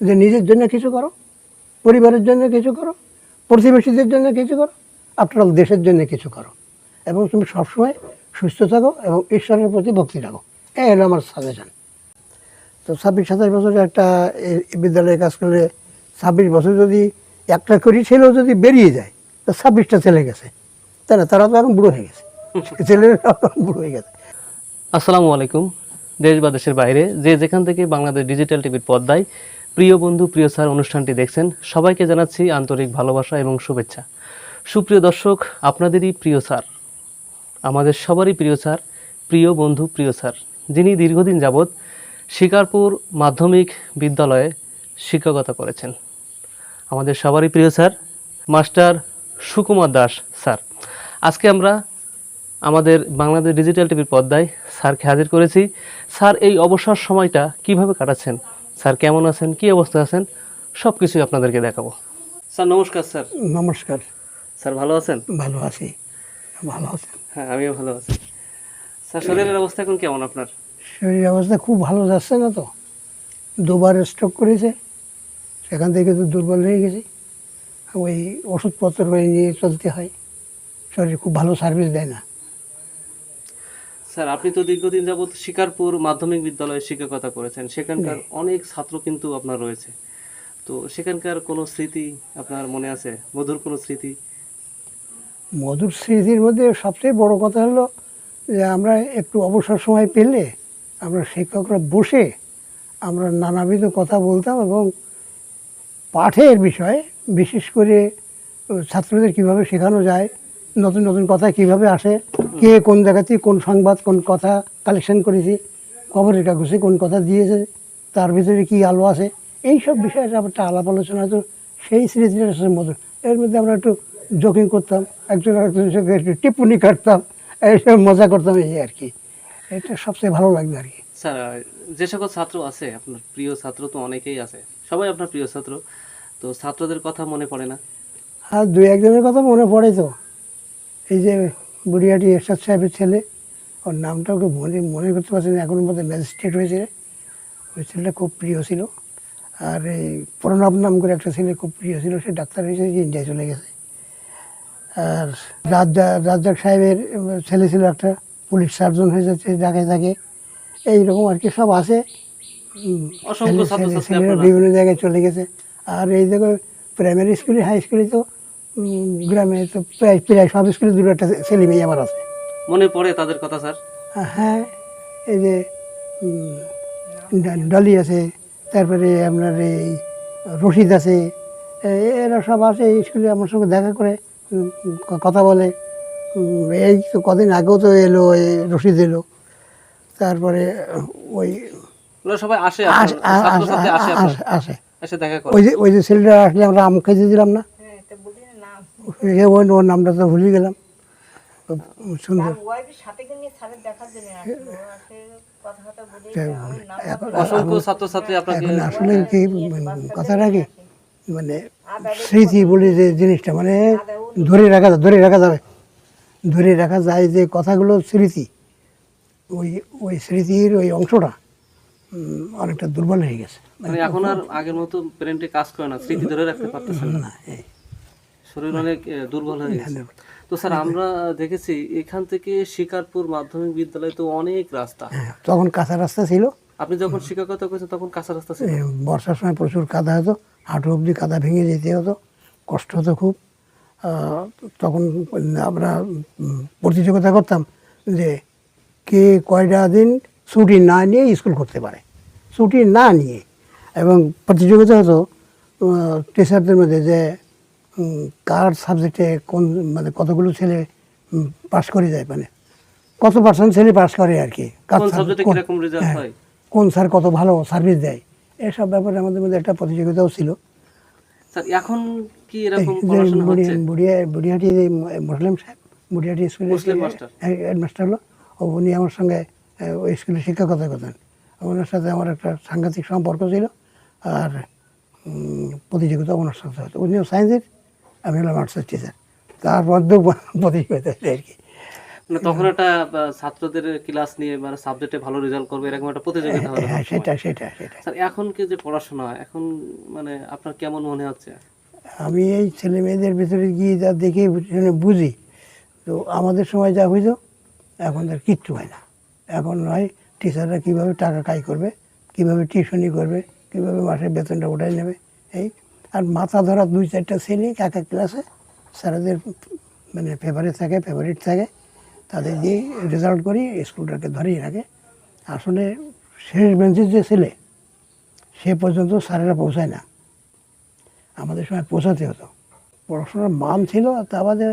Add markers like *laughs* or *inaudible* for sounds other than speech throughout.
যে নিজের জন্য কিছু করো পরিবারের জন্য কিছু করো প্রতিবেশীদের জন্য কিছু করো আফটার অল দেশের জন্য কিছু করো। এবং তুমি সবসময় সুস্থ থাকো এবং ঈশ্বরের প্রতি ভক্তি রাখো। এই হলো আমার সাজেশন তো ছাব্বিশ সাতাশ বছরে একটা বিদ্যালয়ে কাজ করলে ছাব্বিশ বছর যদি একটা করি ছেলেও যদি বেরিয়ে যায় তো ছাব্বিশটা ছেলে গেছে। তাই না? তারা তো এখন বুড়ো হয়ে গেছে। *laughs* ছেলেরা বুড়ো হয়ে গেছে। আসসালামু আলাইকুম দেশ বা দেশের বাইরে। যে যেখান থেকে বাংলাদেশ ডিজিটাল টিভির পর্দায় প্রিয় বন্ধু, প্রিয় স্যার, অনুষ্ঠানটি দেখছেন। সবাইকে জানাচ্ছি আন্তরিক ভালোবাসা এবং শুভেচ্ছা। সুপ্রিয় দর্শক, আপনাদেরই প্রিয় স্যার, আমাদের সবারই প্রিয় স্যার, প্রিয় বন্ধু, প্রিয় স্যার, যিনি দীর্ঘদিন যাবৎ শিকারপুর মাধ্যমিক বিদ্যালয়ে শিক্ষকতা করেছেন। আমাদের সবারই প্রিয় sir, master Sukumar Das sir. আজকে আমরা আমাদের বাংলাদেশ ডিজিটাল টিভির পর্দায় স্যারকে হাজির করেছি। স্যার, এই অবসর সময়টা কীভাবে কাটাচ্ছেন? স্যার কেমন আছেন? কি অবস্থা আছেন? সব কিছুই আপনাদেরকে দেখাবো। স্যার নমস্কার স্যার। নমস্কার। স্যার ভালো আছেন? ভালো আছি। ভালো আছেন? হ্যাঁ আমিও ভালো আছি। স্যার শরীরের অবস্থা এখন কেমন আপনার? শরীরের অবস্থা খুব ভালো যাচ্ছে না তো। দুবার স্ট্রোক করেছে। সেখান থেকে তো দুর্বল হয়ে গেছি। ওই ওষুধপত্র নিয়ে চলতে হয়। শরীর খুব ভালো সার্ভিস দেয় না। স্যার আপনি তো দীর্ঘদিন যাবৎ শিকারপুর মাধ্যমিক বিদ্যালয়ে শিক্ষকতা করেছেন। সেখানকার অনেক ছাত্র কিন্তু আপনার রয়েছে। তো সেখানকার কোনো স্মৃতি আপনার মনে আছে? মধুর কোনো স্মৃতি? মধুর স্মৃতির মধ্যে সবচেয়ে বড় কথা হলো যে আমরা একটু অবসর সময় পেলে আমরা শিক্ষকরা বসে আমরা নানাবিধ কথা বলতাম এবং পাঠের বিষয়ে বিশেষ করে ছাত্রদের কীভাবে শেখানো যায় নতুন নতুন কথা কীভাবে আসে কে কোন জায়গাতে কোন সংবাদ কোন কথা কালেকশন করেছি খবরের কাগজে কোন কথা দিয়েছে তার ভিতরে কি আলো আছে এই সব বিষয়ে একটা আলাপ আলোচনা হতো সেই স্মৃতিটা হচ্ছে মধুর। এর মধ্যে আমরা একটু জোকিং করতাম একজন আরেকজনের সঙ্গে একটু টিপ্পনি কাটতাম এইসব মজা করতাম এই আর কি। এটা সবচেয়ে ভালো লাগবে আর কি। স্যার যে সকল ছাত্র আছে আপনার প্রিয় ছাত্র তো অনেকেই আছে সবাই আপনার প্রিয় ছাত্র তো ছাত্রদের কথা মনে পড়ে না? আর দুই একজনের কথা মনে পড়ে তো। এই যে বুড়িয়াটি এরশাদ সাহেবের ছেলে ওর নামটা ওকে মনে মনে করতে পারছি না এখন মধ্যে ম্যাজিস্ট্রেট হয়েছে ওই ছেলেটা খুব প্রিয় ছিল। আর এই প্রণব নাম করে একটা ছেলে খুব প্রিয় ছিল সে ডাক্তার হয়েছে যে ইন্ডিয়ায় চলে গেছে। আর রাজ্জা রাজ্জাক সাহেবের ছেলে ছিল একটা পুলিশ সার্জন হয়ে যাচ্ছে ঢাকায় থাকে এইরকম আর কি সব আছে। বিভিন্ন জায়গায় চলে গেছে। আর এই দেখো প্রাইমারি স্কুলে হাই স্কুলে তো গ্রামে তো প্রায় প্রায় সব স্কুলে দুটো একটা ছেলে মেয়ে আমার আছে। মনে পড়ে তাদের কথা স্যার? হ্যাঁ এই যে ডলি আছে তারপরে আপনার এই রশিদ আছে এরা সব আছে এই স্কুলে আমার সঙ্গে দেখা করে কথা বলে। এই তো কদিন আগেও তো এলো এই রশিদ এলো। তারপরে ওই সবাই আসে আস- আস- ওই যে ওই যে ছেলেটা আসলে আমরা আম খাইতে দিলাম না। ওর নামটা তো ভুলে গেলাম। সুন্দর। এখন অসংখ্য ছাত্রছাত্রী আপনাকে আসলে কি কথাটা কি? মানে স্মৃতি বলে যে জিনিসটা মানে ধরে রাখা ধরে রাখা যাবে। ধরে রাখা যায় যে কথাগুলো স্মৃতি ওই ওই স্মৃতির ওই অংশটা অনেকটা দুর্বল হয়ে গেছে। মানে এখন আর আগের মতো প্রেন্টে কাজ করে না স্মৃতি ধরে রাখতে পারতেছেন না। না এই। শরীর অনেক দুর্বল হয়ে গেছে। তো স্যার আমরা দেখেছি এখান থেকে শিকারপুর মাধ্যমিক বিদ্যালয় তো অনেক রাস্তা। হ্যাঁ, তখন কাঁচা রাস্তা ছিল। আপনি যখন শিক্ষকতা করেছেন তখন কাঁচা রাস্তা ছিল? বর্ষার সময় প্রচুর কাদা হতো হাঁটু অবধি কাদা ভেঙে যেতে হতো কষ্ট হতো খুব। তখন আমরা প্রতিযোগিতা করতাম যে কে কয়টা দিন ছুটি না নিয়ে স্কুল করতে পারে। ছুটি না নিয়ে। এবং প্রতিযোগিতা হতো টিচারদের মধ্যে যে কার সাবজেক্টে কোন মানে কতগুলো ছেলে পাস করে যায় মানে? কত পার্সেন্ট ছেলে পাস করে আর কি? কোন হ্যাঁ, হয়? স্যার কত ভালো সার্ভিস দেয়? এসব ব্যাপারে আমাদের মধ্যে একটা প্রতিযোগিতাও ছিল। এখন কি এরকম বুড়িয়াটি মুসলিম সাহেব বুড়িয়াটি স্কুলে মুসলিম হেডমাস্টার হলো। ও উনি আমার সঙ্গে ওই স্কুলে শিক্ষকতা করতেন। ওনার সাথে আমার একটা সাংঘাতিক সম্পর্ক ছিল। আর প্রতিযোগিতা ওনার সাথে হতো। উনিও সায়েন্সের আমি হলাম আর্টসের টিচার তার প্রতিযোগিতা হতো আর কি। তখন একটা ছাত্রদের ক্লাস নিয়ে মানে সাবজেক্টে ভালো রেজাল্ট করবে এরকম একটা প্রতিযোগিতা হবে হ্যাঁ সেটা সেটা সেটা। স্যার এখন কি যে পড়াশোনা এখন মানে আপনার কেমন মনে হচ্ছে? আমি এই ছেলে মেয়েদের ভিতরে গিয়ে যা দেখে বুঝি তো আমাদের সময় যা হইতো এখন তার কিচ্ছু হয় না। এখন নয় টিচাররা কীভাবে টাকা কাই করবে কীভাবে টিউশনি করবে কীভাবে মাসের বেতনটা উঠাই নেবে এই আর মাথা ধরা দুই চারটা ছেলে এক এক ক্লাসে স্যারেদের মানে ফেভারিট থাকে ফেভারিট থাকে তাদের দিয়ে রেজাল্ট করি স্কুলটাকে ধরেই রাখে। আসলে শেষ বেঞ্চের যে ছেলে সে পর্যন্ত স্যারেরা পৌঁছায় না। আমাদের সময় পৌঁছাতে হতো। পড়াশোনার মান ছিল তা বাদে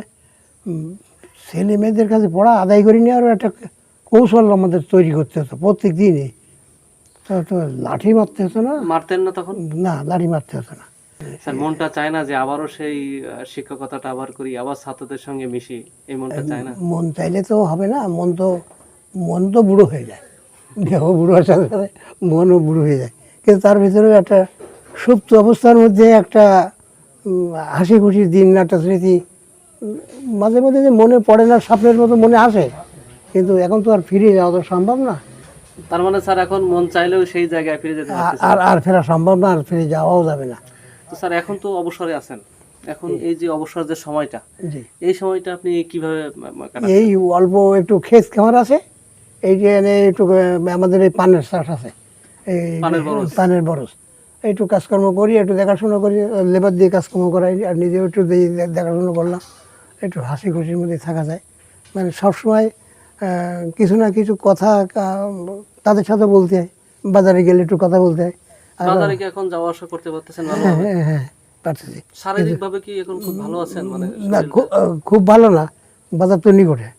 ছেলে মেয়েদের কাছে পড়া আদায় করে নেওয়ারও একটা কৌশল আমাদের তৈরি করতে হতো প্রত্যেক দিনই। তো লাঠি মারতে হতো না? মারতেন না তখন? না লাঠি মারতে হতো না। স্যার মনটা চায় না যে আবারও সেই শিক্ষকতাটা আবার করি আবার ছাত্রদের সঙ্গে মিশি এই মনটা চায় না। মন চাইলে তো হবে না মন তো মন তো বুড়ো হয়ে যায়। দেহ বুড়ো হওয়ার সাথে সাথে মনও বুড়ো হয়ে যায়। কিন্তু তার ভিতরে একটা সুপ্ত অবস্থার মধ্যে একটা হাসি খুশির দিন একটা স্মৃতি মাঝে মাঝে যে মনে পড়ে না স্বপ্নের মতো মনে আসে। কিন্তু এখন তো আর ফিরে যাওয়া তো সম্ভব না। তার মানে স্যার এখন মন চাইলেও সেই জায়গায় ফিরে যেতে আর আর ফেরা সম্ভব না আর ফিরে যাওয়াও যাবে না। তো স্যার এখন তো অবসরে আছেন। এখন এই যে অবসর যে সময়টা এই সময়টা আপনি কীভাবে? এই অল্প একটু ক্ষেত খামার আছে এই যে একটু আমাদের এই পানের চাষ আছে। এই পানের বরস একটু কাজকর্ম করি একটু দেখাশোনা করি লেবার দিয়ে কাজকর্ম করাই আর নিজেও একটু দেখাশোনা করলাম একটু হাসি খুশির মধ্যে থাকা যায়। মানে সবসময় আহ, কিছু না কিছু কথা তাদের সাথে বলতে হয় বাজারে গেলে একটু কথা বলতে হয়। বাজারে কি এখন যাওয়া আসা করতে পারতেছেন হ্যাঁ ভালোভাবে হ্যাঁ হ্যাঁ পারতেছি। কি এখন খুব ভালো আছেন মানে না খুব ভালো না। বাজার তো নিকটে।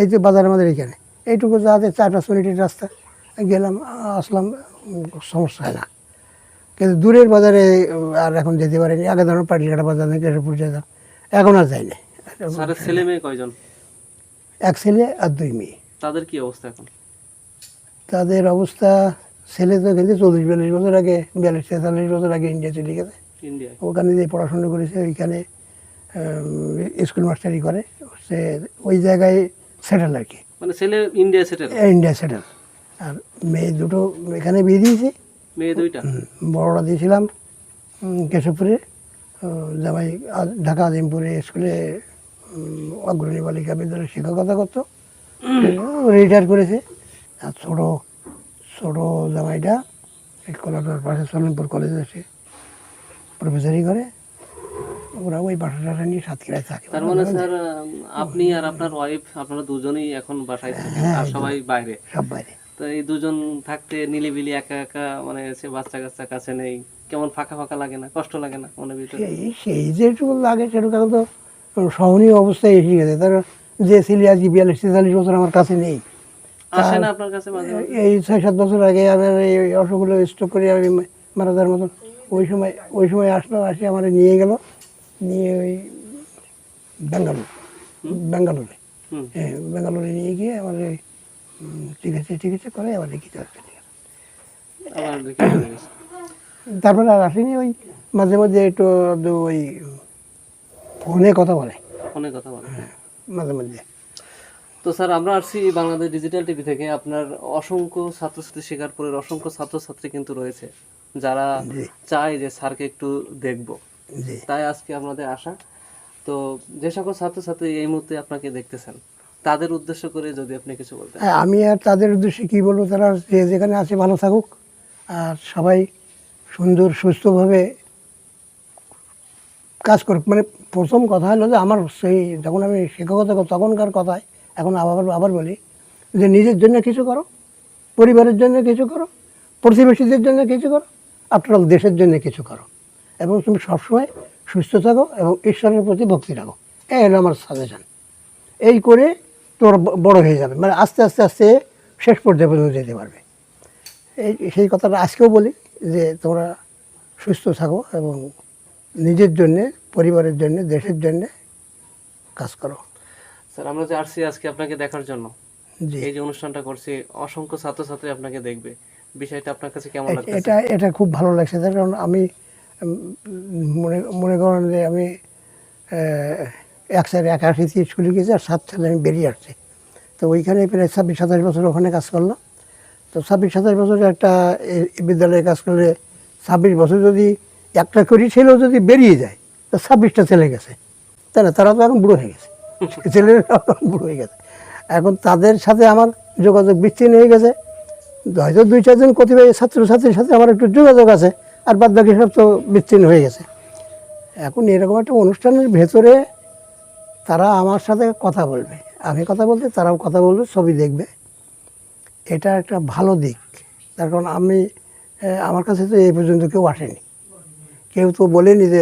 এই যে বাজার আমাদের এখানে এইটুকু যাতে চার পাঁচ মিনিটের রাস্তা। গেলাম আসলাম সমস্যা হয় না। কিন্তু দূরের বাজারে আর এখন যেতে পারিনি। আগে ধরুন পাটিঘাটা বাজার কেশবপুর যেতাম। এখন আর যাই না ছেলে মেয়ে কয়জন? এক ছেলে আর দুই মেয়ে। তাদের কি অবস্থা এখন? তাদের অবস্থা ছেলে তো কিন্তু চল্লিশ বিয়াল্লিশ বছর আগে বিয়াল্লিশ তেতাল্লিশ বছর আগে ইন্ডিয়া চলে গেছে। ওখানে যে পড়াশোনা করেছে ওইখানে স্কুল মাস্টারি করে। সে ওই জায়গায় সেটেল আর কি। মানে ছেলে ইন্ডিয়া সেটেল ইন্ডিয়া সেটেল আর মেয়ে দুটো এখানে বিয়ে দিয়েছি। মেয়ে দুইটা। বড়রা দিয়েছিলাম কেশবপুরে। জামাই ঢাকা আজিমপুরে স্কুলে অগ্রণী বালিকা বিদ্যালয়ে শিক্ষকতা করতো। রিটায়ার করেছে। আর ছোটো ছোটো জামাইটা এই কলাটার পাশে সলেমপুর কলেজে আছে প্রফেসরি করে। ওরা ওই বাসাটা নিয়ে সাতক্ষীরায় থাকে। তার মানে স্যার আপনি আর আপনার ওয়াইফ আপনারা দুজনেই এখন বাসায় থাকেন আর সবাই বাইরে। সব বাইরে। তো এই দুজন থাকতে নিলিবিলি একা একা মানে সে বাচ্চা কাচ্চা কাছে নেই কেমন ফাঁকা ফাঁকা লাগে না কষ্ট লাগে না মনের ভিতরে? সেই সেই যেটুকু লাগে সেটুকু এখন তো সহনীয় অবস্থায় এসে গেছে। তার যে ছেলে আজকে বিয়াল্লিশ তেতাল্লিশ বছর আমার কাছে নেই। আসে আপনার কাছে মাঝে মাঝে? এই ছয় সাত বছর আগে আমার এই অসুখগুলো স্ট্রোক করে আমি মারা যাওয়ার মতন ওই সময় ওই সময় আসলো আসে আমার নিয়ে গেল নিয়ে ওই ব্যাঙ্গালোর ব্যাঙ্গালোরে। হ্যাঁ ব্যাঙ্গালোরে নিয়ে গিয়ে আমার ওই চিকিৎসা চিকিৎসা করে আবার লিখিত তারপরে আর আসেনি ওই মাঝে মাঝে একটু ওই ফোনে কথা বলে। ফোনে কথা বলে। মাঝে মাঝে। তো স্যার আমরা আসছি বাংলাদেশ ডিজিটাল টিভি থেকে আপনার অসংখ্য ছাত্রছাত্রী শেখারপুরের অসংখ্য ছাত্রছাত্রী কিন্তু রয়েছে যারা চায় যে স্যারকে একটু দেখব। তাই আজকে আপনাদের আশা। তো যে সকল ছাত্রছাত্রী এই মুহূর্তে আপনাকে দেখতেছেন তাদের উদ্দেশ্য করে যদি আপনি কিছু বলতেন। হ্যাঁ, আমি আর তাদের উদ্দেশ্যে কি বলব তারা যে যেখানে আছে ভালো থাকুক আর সবাই সুন্দর সুস্থভাবে কাজ করুক। মানে প্রথম কথা হলো যে আমার সেই যখন আমি শিক্ষকতা করি তখনকার কথায় এখন আবার আবার বলি, যে নিজের জন্য কিছু করো, পরিবারের জন্য কিছু করো, প্রতিবেশীদের জন্য কিছু করো আফটার দেশের জন্য কিছু করো। এবং তুমি সবসময় সুস্থ থাকো এবং ঈশ্বরের প্রতি ভক্তি রাখো। এই হলো আমার সাজেশন এই করে তোর বড় হয়ে যাবে। মানে আস্তে আস্তে আস্তে শেষ পর্যায়ে পর্যন্ত যেতে পারবে। এই সেই কথাটা আজকেও বলি, যে তোমরা সুস্থ থাকো এবং নিজের জন্যে, পরিবারের জন্য, দেশের জন্যে কাজ করো। স্যার আমরা যে আসছি আজকে আপনাকে দেখার জন্য এই যে অনুষ্ঠানটা করছি অসংখ্য ছাত্রছাত্রী আপনাকে দেখবে। বিষয়টা আপনার কাছে কেমন লাগছে এটা এটা খুব ভালো লাগছে তার কারণ আমি মনে মনে করেন যে আমি এক সাইড একাশিতে স্কুলে গেছি আর সাত সালে আমি বেরিয়ে আসছি। তো ওইখানে প্রায় ছাব্বিশ সাতাশ বছর ওখানে কাজ করল তো ছাব্বিশ সাতাশ বছরে একটা বিদ্যালয়ে কাজ করলে ছাব্বিশ বছর যদি একটা করি ছেলেও যদি বেরিয়ে যায় তো ছাব্বিশটা ছেলে গেছে। তাই না তারা তো এখন বুড়ো হয়ে গেছে। ছেলেরা বুড়ো হয়ে গেছে। এখন তাদের সাথে আমার যোগাযোগ বিচ্ছিন্ন হয়ে গেছে। হয়তো দুই চারজন কতিপয় ছাত্রছাত্রীর সাথে আমার একটু যোগাযোগ আছে, আর বাদ বাকি সব তো বিচ্ছিন্ন হয়ে গেছে। এখন এরকম একটা অনুষ্ঠানের ভেতরে তারা আমার সাথে কথা বলবে। আমি কথা বলতে, তারাও কথা বলবে ছবি দেখবে। এটা একটা ভালো দিক। তার কারণ আমি আমার কাছে তো এই পর্যন্ত কেউ আসেনি। কেউ তো বলেনি যে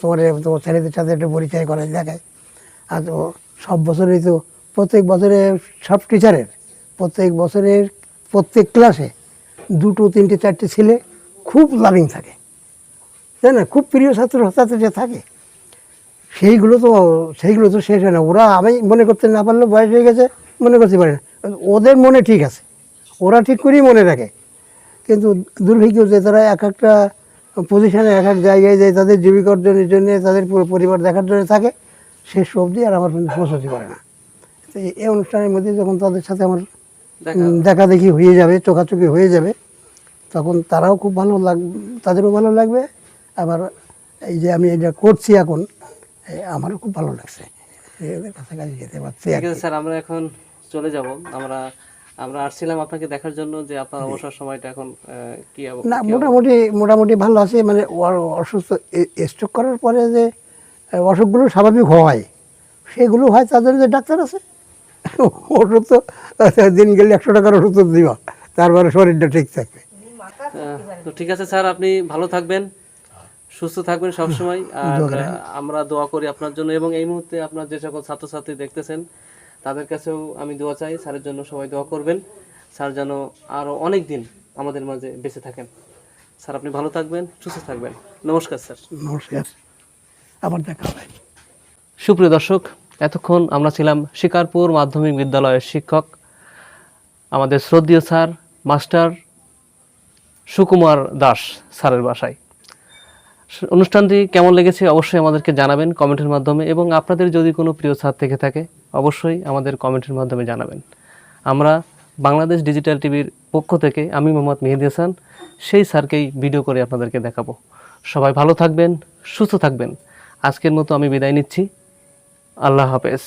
তোমার তোমার ছেলেদের সাথে একটু পরিচয় করা দেখায় আর সব বছরেই তো প্রত্যেক বছরে সব টিচারের, প্রত্যেক বছরের প্রত্যেক ক্লাসে দুটো, তিনটে, চারটে ছেলে খুব লাভিং থাকে। তাই না? খুব প্রিয় ছাত্র, ছাত্রী যে থাকে। সেইগুলো তো সেইগুলো তো শেষ হয় না। ওরা আমি মনে করতে না পারলেও বয়স হয়ে গেছে, মনে করতে পারে না। ওদের মনে ঠিক আছে। ওরা ঠিক করেই মনে রাখে। কিন্তু দুর্ভাগ্য যে তারা এক একটা পজিশনে এক এক জায়গায় যায় তাদের জীবিকা অর্জনের জন্য তাদের পুরো পরিবার দেখার জন্য থাকে শেষ অবধি আর আমার কিন্তু পৌঁছতে পারে না। তো এই- অনুষ্ঠানের মধ্যে যখন তাদের সাথে আমার দেখা দেখি হয়ে যাবে চোখাচোখি হয়ে যাবে তখন তারাও খুব ভালো লাগ তাদেরও ভালো লাগবে। আবার এই যে আমি এটা করছি এখন আমারও খুব ভালো লাগছে। কাছাকাছি যেতে পারছি স্যার আমরা এখন চলে যাব। আমরা আমরা আসছিলাম আপনাকে দেখার জন্য যে আপনার অবসর সময়টা এখন কি না মোটামুটি মোটামুটি ভালো আছে। মানে অসুস্থ স্ট্রোক করার পরে যে অসুখগুলো স্বাভাবিক হয়। সেগুলো হয় তাদের যে ডাক্তার আছে। ওষুধ তো দিন গেলে একশো টাকার ওষুধ তো দিবা। তারপরে শরীরটা ঠিক থাকবে। তো ঠিক আছে স্যার আপনি ভালো থাকবেন সুস্থ থাকবেন সবসময়। আর আমরা দোয়া করি আপনার জন্য। এবং এই মুহূর্তে আপনার যে সকল ছাত্রছাত্রী দেখতেছেন তাদের কাছেও আমি দোয়া চাই। স্যারের জন্য সবাই দোয়া করবেন। স্যার যেন আরও অনেক দিন আমাদের মাঝে বেঁচে থাকেন। স্যার আপনি ভালো থাকবেন সুস্থ থাকবেন। নমস্কার স্যার। নমস্কার। আবার দেখা হবে। সুপ্রিয় দর্শক, এতক্ষণ আমরা ছিলাম শিকারপুর মাধ্যমিক বিদ্যালয়ের শিক্ষক, আমাদের শ্রদ্ধীয় স্যার, মাস্টার সুকুমার দাস স্যারের বাসায়। অনুষ্ঠানটি কেমন লেগেছে অবশ্যই আমাদেরকে জানাবেন কমেন্টের মাধ্যমে এবং আপনাদের যদি কোনো প্রিয় স্যার থেকে থাকে, অবশ্যই আমাদের কমেন্টের মাধ্যমে জানাবেন। আমরা বাংলাদেশ ডিজিটাল টিভির পক্ষ থেকে আমি মোহাম্মদ মেহেদি হাসান, সেই স্যারকেই ভিডিও করে আপনাদেরকে দেখাবো। সবাই ভালো থাকবেন, সুস্থ থাকবেন। আজকের মতো আমি বিদায় নিচ্ছি। আল্লাহ হাফেজ।